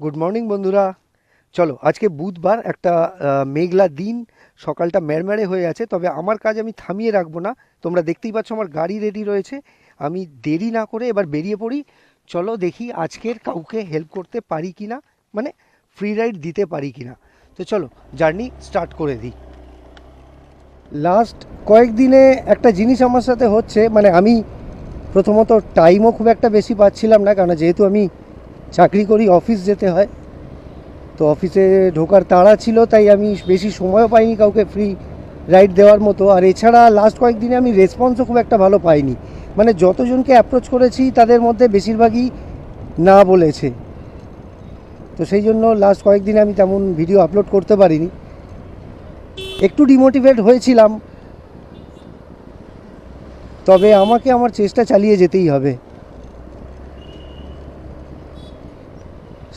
Good morning বন্ধুরা। চলো, আজকে বুধবার একটা মেঘলা দিন, সকালটা ম্যারম্যারে হয়ে আছে, তবে আমার কাজ আমি থামিয়ে রাখব না। তোমরা দেখতেই পাচ্ছ আমার গাড়ি রেডি রয়েছে। আমি দেরি না করে এবার বেরিয়ে পড়ি। চলো দেখি আজকের কাউকে হেল্প করতে পারি কি না মানে ফ্রি রাইড দিতে পারি কি না তো চলো জার্নি স্টার্ট করে দিই। লাস্ট কয়েকদিনে একটা জিনিস আমার সাথে হচ্ছে মানে আমি প্রথমত টাইমও খুব একটা বেশি পাচ্ছিলাম না কারণ যেহেতু আমি চাকরি করি, অফিস যেতে হয়। তো অফিসে ঢোকার তাড়া ছিল, তাই আমি বেশি সময়ও পাইনি কাউকে ফ্রি রাইড দেওয়ার মতো। আর এছাড়া লাস্ট কয়েকদিনে আমি রেসপন্সও খুব একটা ভালো পাইনি। মানে যতজনকে অ্যাপ্রোচ করেছি, তাদের মধ্যে বেশিরভাগই না বলেছে। তো সেই জন্য লাস্ট কয়েকদিনে আমি তেমন ভিডিও আপলোড করতে পারিনি। একটু ডিমোটিভেট হয়েছিলাম। তবে আমাকে আমার চেষ্টা চালিয়ে যেতেই হবে।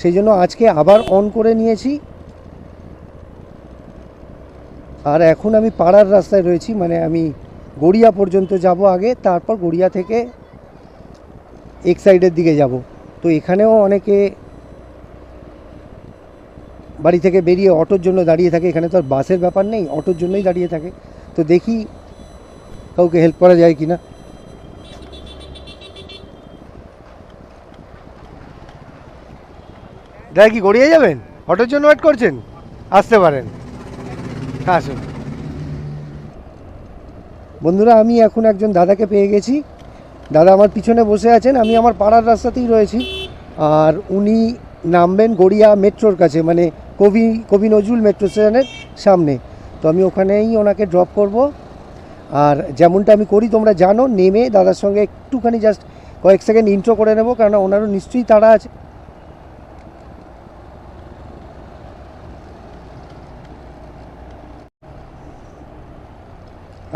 সেই জন্য আজকে আবার অন করে নিয়েছি। আর এখন আমি পাড়ার রাস্তায় রয়েছি মানে আমি গড়িয়া পর্যন্ত যাব আগে, তারপর গড়িয়া থেকে এক সাইডের দিকে যাব। তো এখানেও অনেকে বাড়ি থেকে বেরিয়ে অটোর জন্য দাঁড়িয়ে থাকে, এখানে তো আর বাসের ব্যাপার নেই, অটোর জন্যই দাঁড়িয়ে থাকে। তো দেখি কাউকে হেল্প করা যায় কি না দাদা কি গড়িয়ে যাবেন? অটোর জন্য ওয়েট করছেন? আসতে পারেন। আসুন। বন্ধুরা, আমি এখন একজন দাদাকে পেয়ে গেছি। দাদা আমার পিছনে বসে আছেন, আমি আমার পাড়ার রাস্তাতেই রয়েছি। আর উনি নামবেন গড়িয়া মেট্রোর কাছে মানে কবি কবি নজরুল মেট্রো স্টেশনের সামনে। তো আমি ওখানেই ওনাকে ড্রপ করব। আর যেমনটা আমি করি, তোমরা জানো, নেমে দাদার সঙ্গে একটুখানি জাস্ট কয়েক সেকেন্ড ইন্ট্রো করে নেব কারণ ওনারও নিশ্চয়ই তারা আছে।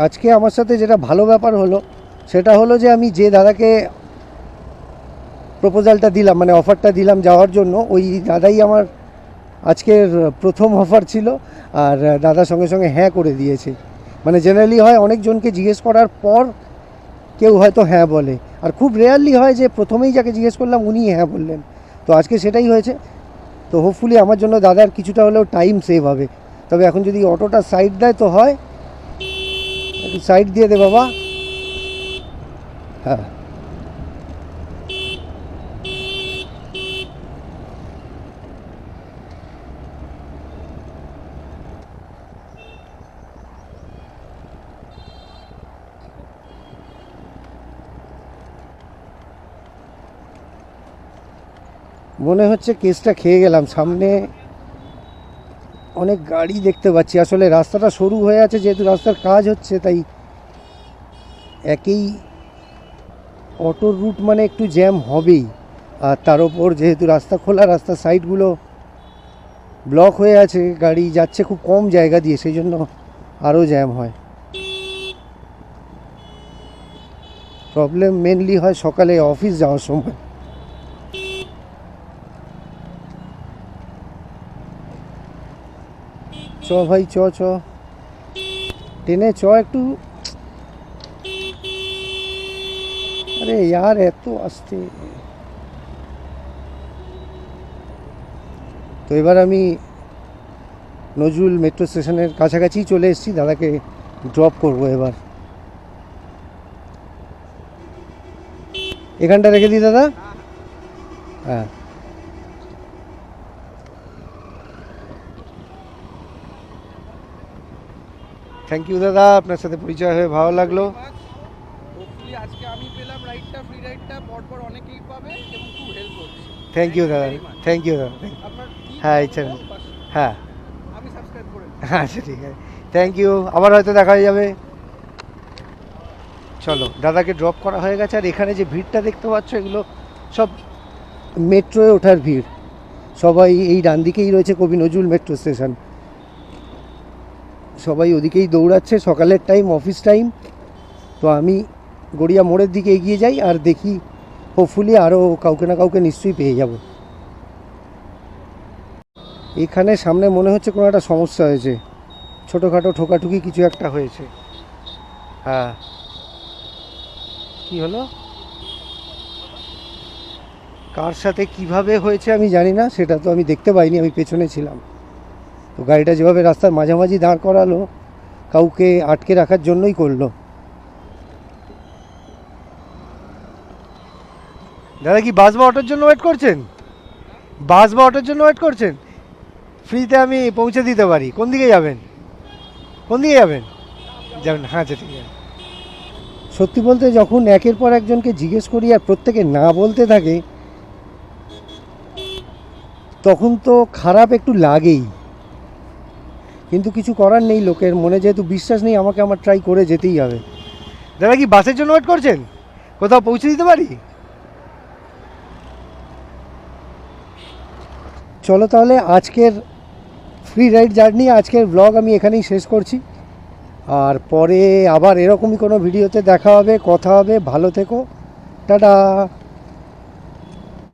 আজকে আমার সাথে যেটা ভালো ব্যাপার হলো, সেটা হলো যে আমি যে দাদাকে প্রপোজালটা দিলাম মানে অফারটা দিলাম যাওয়ার জন্য, ওই দাদাই আমার আজকের প্রথম অফার ছিল, আর দাদার সঙ্গে সঙ্গে হ্যাঁ করে দিয়েছে। মানে জেনারেলি হয় অনেকজনকে জিজ্ঞেস করার পর কেউ হয়তো হ্যাঁ বলে, আর খুব রেয়ারলি হয় যে প্রথমেই যাকে জিজ্ঞেস করলাম উনি হ্যাঁ বললেন। তো আজকে সেটাই হয়েছে। তো হোপফুলি আমার জন্য দাদার কিছুটা হলেও টাইম সেভ হবে। তবে এখন যদি অটোটা সাইড দেয় তো হয় সাইড দিয়ে দে বাবা হ্যাঁ মনে হচ্ছে কেসটা খেয়ে গেলাম সামনে অনেক গাড়ি দেখতে পাচ্ছি। আসলে রাস্তাটা সরু হয়ে আছে, যেহেতু রাস্তার কাজ হচ্ছে, তাই একেই অটোর রুট মানে একটু জ্যাম হবেই। আর তার ওপর যেহেতু রাস্তা খোলা রাস্তার সাইডগুলো ব্লক হয়ে আছে, গাড়ি যাচ্ছে খুব কম জায়গা দিয়ে, সেই জন্য আরও জ্যাম হয়। প্রবলেম মেনলি হয় সকালে অফিস যাওয়ার সময়। চ ভাই, চ চ। ট্রেনে চ একটু। আরে ইয়ার, এত আসতে। তো এবার আমি নজরুল মেট্রো স্টেশনের কাছাকাছি চলে এসেছি, দাদাকে ড্রপ করব এবার। এখানটা রেখে দিই, দাদা? হ্যাঁ। থ্যাংক ইউ দাদা। আপনার সাথে পরিচয় হয়ে ভালো লাগল। আজকে আমি পেলাম রাইডটা ফ্রি রাইডটা পরপর অনেকেই পাবে এবং খুব হেল্প হচ্ছে থ্যাংক ইউ দাদা। থ্যাংক ইউ দাদা। Thank you. আপনার কি হ্যাঁ, ইচ্ছা হ্যাঁ। আমি সাবস্ক্রাইব করে আচ্ছা ঠিক আছে। থ্যাংক ইউ আবার হয়তো দেখা হয়ে যাবে। চলো দাদাকে ড্রপ করা হয়ে গেছে। আর এখানে যে ভিড়টা দেখতে পাচ্ছ এগুলো সব মেট্রোয় ওঠার ভিড়। সবাই এই ডান দিকেই রয়েছে কবি নজরুল মেট্রো স্টেশন সবাই ওদিকেই দৌড়াচ্ছে, সকালের টাইম অফিস টাইম তো আমি গড়িয়া মোড়ের দিকে এগিয়ে যাই আর দেখি হোপফুলি আরও কাউকে না কাউকে নিশ্চয়ই পেয়ে যাব। এখানে সামনে মনে হচ্ছে কোনো একটা সমস্যা হয়েছে। ছোটোখাটো ঠোকাঠুকি কিছু একটা হয়েছে। হ্যাঁ। কি হলো? কার সাথে কীভাবে হয়েছে আমি জানি না, সেটা তো আমি দেখতে পাইনি, আমি পেছনে ছিলাম। তো গাড়িটা যেভাবে রাস্তার মাঝামাঝি দাঁড় করালো, কাউকে আটকে রাখার জন্যই করল। দাদা কি বাস বা অটোর জন্য ওয়েট করছেন? বাস বা অটোর জন্য ওয়েট করছেন? ফ্রিতে আমি পৌঁছে দিতে পারি। কোন দিকে যাবেন? কোন দিকে যাবেন? যাবেন হ্যাঁ আচ্ছা ঠিক আছে। সত্যি বলতে যখন একের পর একজনকে জিজ্ঞেস করি আর প্রত্যেকে না বলতে থাকে, তখন তো খারাপ একটু লাগেই। কিন্তু কিছু করার নেই লোকের। মনে যেহেতু বিশ্বাস নেই, আমাকে আমার ট্রাই করে যেতেই হবে। দাদা, কি বাসের জন্য ওয়েট করছেন? কোথাও পৌঁছে দিতে পারি? চলো তাহলে আজকের ফ্রি রাইড জার্নি আজকের ব্লগ আমি এখানেই শেষ করছি। আর পরে আবার এরকমই কোনো ভিডিওতে দেখা হবে, কথা হবে, ভালো থেকো। টাটা!